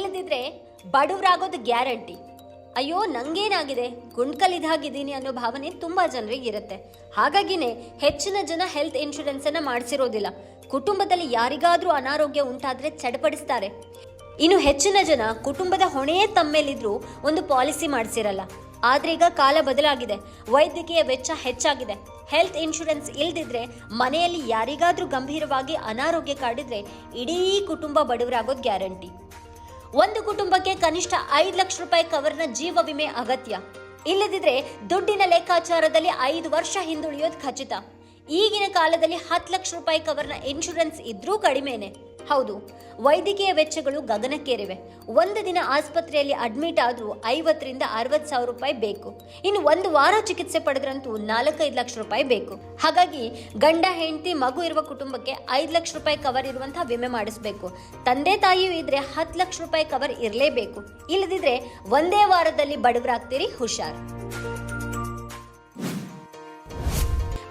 ಇಲ್ಲದಿದ್ರೆ ಬಡವರಾಗೋದು ಗ್ಯಾರಂಟಿ. ಅಯ್ಯೋ, ನಂಗೇನಾಗಿದೆ? ಗುಂಡ್ಕಲಿದಾಗಿದ್ದೀನಿ ಅನ್ನೋ ಭಾವನೆ ತುಂಬಾ ಜನರಿಗೆ ಇರುತ್ತೆ. ಹಾಗಾಗಿನೇ ಹೆಚ್ಚಿನ ಜನ ಹೆಲ್ತ್ ಇನ್ಶೂರೆನ್ಸ್ ಅನ್ನ ಮಾಡಿಸಿರೋದಿಲ್ಲ. ಕುಟುಂಬದಲ್ಲಿ ಯಾರಿಗಾದ್ರೂ ಅನಾರೋಗ್ಯ ಉಂಟಾದ್ರೆ ಚಡಪಡಿಸ್ತಾರೆ. ಇನ್ನು ಹೆಚ್ಚಿನ ಜನ ಕುಟುಂಬದ ಹೊಣೆಯೇ ತಮ್ಮೇಲಿದ್ರು ಒಂದು ಪಾಲಿಸಿ ಮಾಡಿಸಿರಲ್ಲ. ಆದ್ರೆ ಈಗ ಕಾಲ ಬದಲಾಗಿದೆ. ವೈದ್ಯಕೀಯ ವೆಚ್ಚ ಹೆಚ್ಚಾಗಿದೆ. ಹೆಲ್ತ್ ಇನ್ಶೂರೆನ್ಸ್ ಇಲ್ದಿದ್ರೆ ಮನೆಯಲ್ಲಿ ಯಾರಿಗಾದ್ರೂ ಗಂಭೀರವಾಗಿ ಅನಾರೋಗ್ಯ ಕಾಡಿದ್ರೆ ಇಡೀ ಕುಟುಂಬ ಬಡವರಾಗೋದು ಗ್ಯಾರಂಟಿ. ಒಂದು ಕುಟುಂಬಕ್ಕೆ ಕನಿಷ್ಠ ಐದು ಲಕ್ಷ ರೂಪಾಯಿ ಕವರ್ನ ಜೀವ ವಿಮೆ ಅಗತ್ಯ. ಇಲ್ಲದಿದ್ರೆ ದುಡ್ಡಿನ ಲೆಕ್ಕಾಚಾರದಲ್ಲಿ ಐದು ವರ್ಷ ಹಿಂದುಳಿಯೋದು ಖಚಿತ. ಈಗಿನ ಕಾಲದಲ್ಲಿ ಹತ್ತು ಲಕ್ಷ ರೂಪಾಯಿ ಕವರ್ನ ಇನ್ಶೂರೆನ್ಸ್ ಇದ್ರೂ ಕಡಿಮೆನೆ. ಹೌದು, ವೈದ್ಯಕೀಯ ವೆಚ್ಚಗಳು ಗಗನಕ್ಕೇರಿವೆ. ಒಂದು ದಿನ ಆಸ್ಪತ್ರೆಯಲ್ಲಿ ಅಡ್ಮಿಟ್ ಆದರೂ ಐವತ್ತರಿಂದ ಅರವತ್ತು ಸಾವಿರ ರೂಪಾಯಿ ಬೇಕು. ಇನ್ನು ಒಂದು ವಾರ ಚಿಕಿತ್ಸೆ ಪಡೆದ್ರಂತೂ ನಾಲ್ಕೈದು ಲಕ್ಷ ರೂಪಾಯಿ ಬೇಕು. ಹಾಗಾಗಿ ಗಂಡ, ಹೆಂಡತಿ, ಮಗು ಇರುವ ಕುಟುಂಬಕ್ಕೆ ಐದು ಲಕ್ಷ ರೂಪಾಯಿ ಕವರ್ ಇರುವಂತಹ ವಿಮೆ ಮಾಡಿಸಬೇಕು. ತಂದೆ, ತಾಯಿಯೂ ಇದ್ರೆ ಹತ್ತು ಲಕ್ಷ ರೂಪಾಯಿ ಕವರ್ ಇರಲೇಬೇಕು. ಇಲ್ಲದಿದ್ರೆ ಒಂದೇ ವಾರದಲ್ಲಿ ಬಡವರಾಗ್ತೀರಿ ಹುಷಾರ್.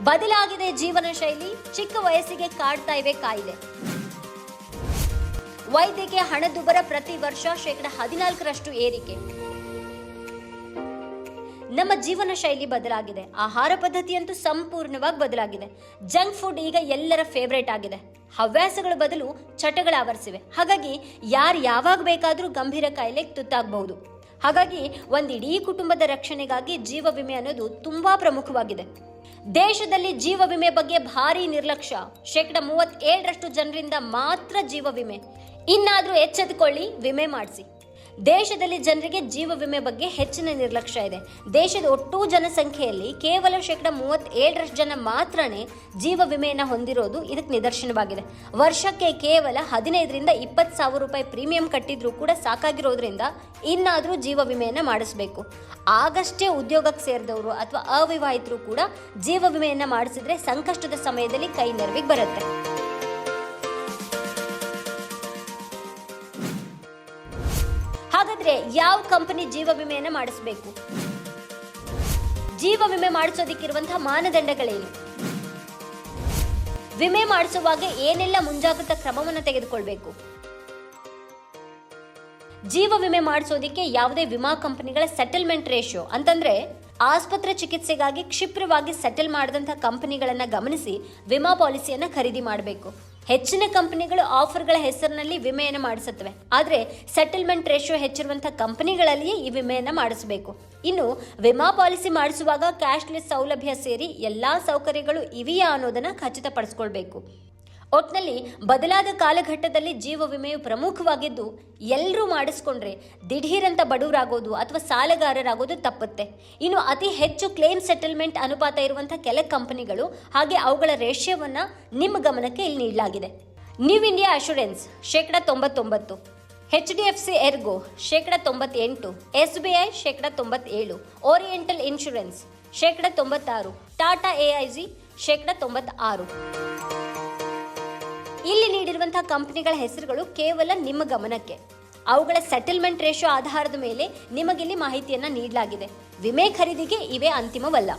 ಬದಲಾಗಿದೆ ಜೀವನ ಶೈಲಿ ಚಿಕ್ಕ ವಯಸ್ಸಿಗೆ ಕಾಡ್ತಾ ಇವೆ ಕಾಯಿಲೆ. ವೈದ್ಯಕೀಯ ಹಣದುಬ್ಬರ ಪ್ರತಿ ವರ್ಷ ಶೇಕಡ ಹದಿನಾಲ್ಕರಷ್ಟು ಏರಿಕೆ. ನಮ್ಮ ಜೀವನ ಶೈಲಿ ಬದಲಾಗಿದೆ. ಆಹಾರ ಪದ್ಧತಿಯಂತೂ ಸಂಪೂರ್ಣವಾಗಿ ಬದಲಾಗಿದೆ. ಜಂಕ್ ಫುಡ್ ಈಗ ಎಲ್ಲರ ಫೇವ್ರೇಟ್ ಆಗಿದೆ. ಹವ್ಯಾಸಗಳ ಬದಲು ಚಟಗಳ ಆವರಿಸಿವೆ. ಹಾಗಾಗಿ ಯಾರು ಯಾವಾಗ ಬೇಕಾದರೂ ಗಂಭೀರ ಕಾಯಿಲೆಗೆ ತುತ್ತಾಗಬಹುದು. ಹಾಗಾಗಿ ಒಂದು ಇಡೀ ಕುಟುಂಬದ ರಕ್ಷಣೆಗಾಗಿ ಜೀವ ವಿಮೆ ಅನ್ನೋದು ತುಂಬಾ ಪ್ರಮುಖವಾಗಿದೆ. ದೇಶದಲ್ಲಿ ಜೀವ ವಿಮೆ ಬಗ್ಗೆ ಭಾರಿ ನಿರ್ಲಕ್ಷ್ಯ. ಶೇಕಡ ಮೂವತ್ತೇಳರಷ್ಟು ಜನರಿಂದ ಮಾತ್ರ ಜೀವ ವಿಮೆ. ಇನ್ನಾದ್ರೂ ಎಚ್ಚೆತ್ತುಕೊಳ್ಳಿ ವಿಮೆ ಮಾಡಿಸಿ. ದೇಶದಲ್ಲಿ ಜನರಿಗೆ ಜೀವ ವಿಮೆ ಬಗ್ಗೆ ಹೆಚ್ಚಿನ ನಿರ್ಲಕ್ಷ್ಯ ಇದೆ. ದೇಶದ ಒಟ್ಟು ಜನಸಂಖ್ಯೆಯಲ್ಲಿ ಕೇವಲ ಶೇಕಡ ಮೂವತ್ತೇಳರಷ್ಟು ಜನ ಮಾತ್ರನೇ ಜೀವ ವಿಮೆಯನ್ನು ಹೊಂದಿರೋದು ಇದಕ್ಕೆ ನಿದರ್ಶನವಾಗಿದೆ. ವರ್ಷಕ್ಕೆ ಕೇವಲ ಹದಿನೈದರಿಂದ ಇಪ್ಪತ್ತು ಸಾವಿರ ರೂಪಾಯಿ ಪ್ರೀಮಿಯಂ ಕಟ್ಟಿದ್ರೂ ಕೂಡ ಸಾಕಾಗಿರೋದ್ರಿಂದ ಇನ್ನಾದರೂ ಜೀವ ವಿಮೆಯನ್ನು ಮಾಡಿಸ್ಬೇಕು. ಆಗಷ್ಟೇ ಉದ್ಯೋಗಕ್ಕೆ ಸೇರಿದವರು ಅಥವಾ ಅವಿವಾಹಿತರು ಕೂಡ ಜೀವ ವಿಮೆಯನ್ನು ಮಾಡಿಸಿದ್ರೆ ಸಂಕಷ್ಟದ ಸಮಯದಲ್ಲಿ ಕೈ ನೆರವಿಗೆ ಬರುತ್ತೆ. ಯಾವ ಕಂಪನಿ ಜೀವ ವಿಮೆಯನ್ನು ಮಾಡಿಸಬೇಕು? ಜೀವ ವಿಮೆ ಮಾಡಿಸೋದಕ್ಕಿರುವಂತಹ ಮಾನದಂಡಗಳೇನು? ವಿಮೆ ಮಾಡಿಸುವಾಗ ಏನೆಲ್ಲ ಮುಂಜಾಗ್ರತಾ ಕ್ರಮವನ್ನು ತೆಗೆದುಕೊಳ್ಬೇಕು? ಜೀವ ವಿಮೆ ಮಾಡಿಸೋದಕ್ಕೆ ಯಾವುದೇ ವಿಮಾ ಕಂಪನಿಗಳ ಸೆಟಲ್ಮೆಂಟ್ ರೇಷಿಯೋ ಅಂತಂದ್ರೆ ಆಸ್ಪತ್ರೆ ಚಿಕಿತ್ಸೆಗಾಗಿ ಕ್ಷಿಪ್ರವಾಗಿ ಸೆಟಲ್ ಮಾಡಿದಂಥ ಕಂಪನಿಗಳನ್ನ ಗಮನಿಸಿ ವಿಮಾ ಪಾಲಿಸಿಯನ್ನ ಖರೀದಿ ಮಾಡಬೇಕು. ಹೆಚ್ಚಿನ ಕಂಪನಿಗಳು ಆಫರ್ಗಳ ಹೆಸರಿನಲ್ಲಿ ವಿಮೆಯನ್ನು ಮಾಡಿಸುತ್ತವೆ. ಆದರೆ ಸೆಟಲ್ಮೆಂಟ್ ರೇಷಿಯೋ ಹೆಚ್ಚಿರುವಂಥ ಕಂಪನಿಗಳಲ್ಲಿಯೇ ಈ ವಿಮೆಯನ್ನು ಮಾಡಿಸಬೇಕು. ಇನ್ನು ವಿಮಾ ಪಾಲಿಸಿ ಮಾಡಿಸುವಾಗ ಕ್ಯಾಶ್ಲೆಸ್ ಸೌಲಭ್ಯ ಸೇರಿ ಎಲ್ಲಾ ಸೌಕರ್ಯಗಳು ಇವೆಯಾ ಅನ್ನೋದನ್ನ ಖಚಿತಪಡಿಸ್ಕೊಳ್ಬೇಕು. ಒಟ್ನಲ್ಲಿ ಬದಲಾದ ಕಾಲಘಟ್ಟದಲ್ಲಿ ಜೀವ ವಿಮೆಯು ಪ್ರಮುಖವಾಗಿದ್ದು ಎಲ್ಲರೂ ಮಾಡಿಸ್ಕೊಂಡ್ರೆ ದಿಢೀರಂತ ಬಡವರಾಗೋದು ಅಥವಾ ಸಾಲಗಾರರಾಗೋದು ತಪ್ಪುತ್ತೆ. ಇನ್ನು ಅತಿ ಹೆಚ್ಚು ಕ್ಲೇಮ್ ಸೆಟಲ್ಮೆಂಟ್ ಅನುಪಾತ ಇರುವಂಥ ಕೆಲ ಕಂಪನಿಗಳು ಹಾಗೆ ಅವುಗಳ ರೇಷ್ಯವನ್ನು ನಿಮ್ಮ ಗಮನಕ್ಕೆ ಇಲ್ಲಿ ನೀಡಲಾಗಿದೆ. ನ್ಯೂ ಇಂಡಿಯಾ ಅಶೂರೆನ್ಸ್ ಶೇಕಡ ತೊಂಬತ್ತೊಂಬತ್ತು. H D F C ERGO, ಶೇಕಡ ತೊಂಬತ್ತೆಂಟು. ಎಸ್ ಬಿ ಐ, ಶೇಕಡ ತೊಂಬತ್ತೇಳು. ಓರಿಯೆಂಟಲ್ ಇನ್ಶೂರೆನ್ಸ್, ಶೇಕಡ ತೊಂಬತ್ತಾರು. ಟಾಟಾ ಎ ಐ ಜಿ, ಶೇಕಡ ತೊಂಬತ್ತಾರು. ಇಲ್ಲಿ ನೀಡಿರುವಂತಹ ಕಂಪನಿಗಳ ಹೆಸರುಗಳು ಕೇವಲ ನಿಮ್ಮ ಗಮನಕ್ಕೆ. ಅವುಗಳ ಸೆಟಲ್ಮೆಂಟ್ ರೇಷೋ ಆಧಾರದ ಮೇಲೆ ನಿಮಗಿಲ್ಲಿ ಮಾಹಿತಿಯನ್ನು ನೀಡಲಾಗಿದೆ. ವಿಮೆ ಖರೀದಿಗೆ ಇವೇ ಅಂತಿಮವಲ್ಲ.